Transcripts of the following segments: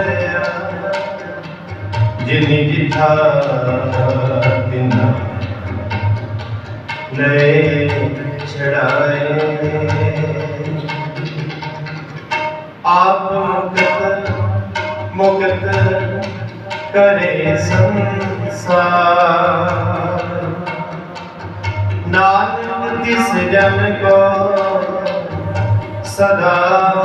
ਆਪ ਦਰਿਆ ਜਿਨੀ ਡਿਠਾ ਜਿਨਾ ਲੈ ਛੜਾਏ। ਆਪ ਮੁਕਤ ਮੁਕਤ ਕਰੇ ਸੰਸਾਰ। ਨਾਨਕ ਤਿਸ ਜਨ ਕੋ ਸਦਾ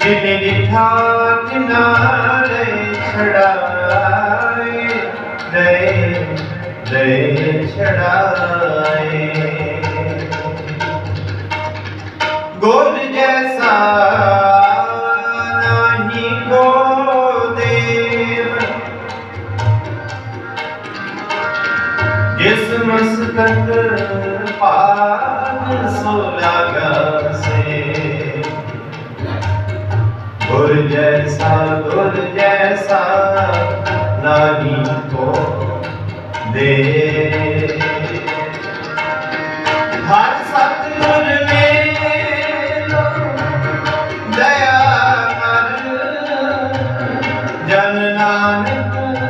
ਜਿਨੇ ਦਿਠਾ ਤਿਨਾਰੇ ਛੜਾਏ ਦੇ ਦੇ ਛੜਾਏ ਗੋਲ ਜੈਸਾ ਨਹੀਂ ਕੋ ਦੇਵ, ਜਿਸ ਮਸਤਕ ਪਾਦ ਸੋ ਲਾਗਾ। ਗੁਰ ਜੈਸਾ ਗੁਰ ਜੈਸਾ ਨਹੀਂ ਕੋ ਦੇ। ਹਰ ਸਤਿਗੁਰ ਮੇਲੋ ਦਇਆ ਕਰ ਜਨ ਨਾਨਕ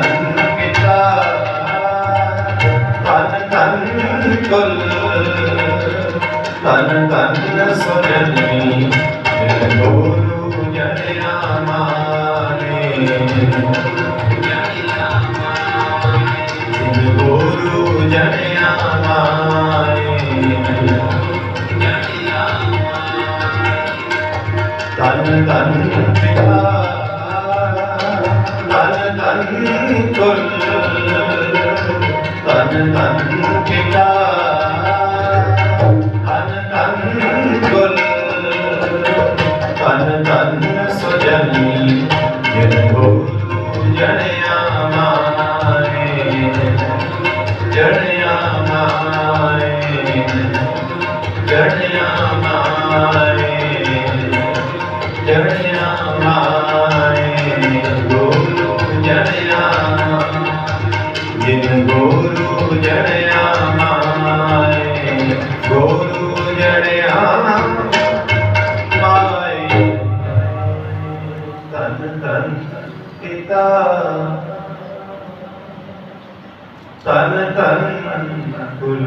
ਤਨ ਤਨ ਗੁਰ ਤਨ ਤਨ ਸੁਜਨੀ ਗੁਰੂ ਜਨਿਆ ਮਾਨੇ ਗੁਰੂ ਜਨਿਆ ਮਾਨੇ ਤਨ ਤਨ ਤਨ ਤਨ ਪਿਤਾ। ਤਨ ਤਨ ਗੁਰ ਤਨ ਤਨ ਸੁਜਨੀ ਜਿਨ ਗੁਰੂ ਜਣਿਆ ਮਾਰੇ ਜਣਿਆ ਮਾਰੇ ਜਣਿਆ ਮਾਰੇ ਜਣਿਆ ਜਿਨ ਗੁਰੂ ਜਣਿਆ ਮਾਰੇ ਗੁਰੂ ਜਣਿਆ ਮਾਏ ਤਨ ਤਨ ਪਿਤਾ ਤਨ ਤਨ ਕੁਲ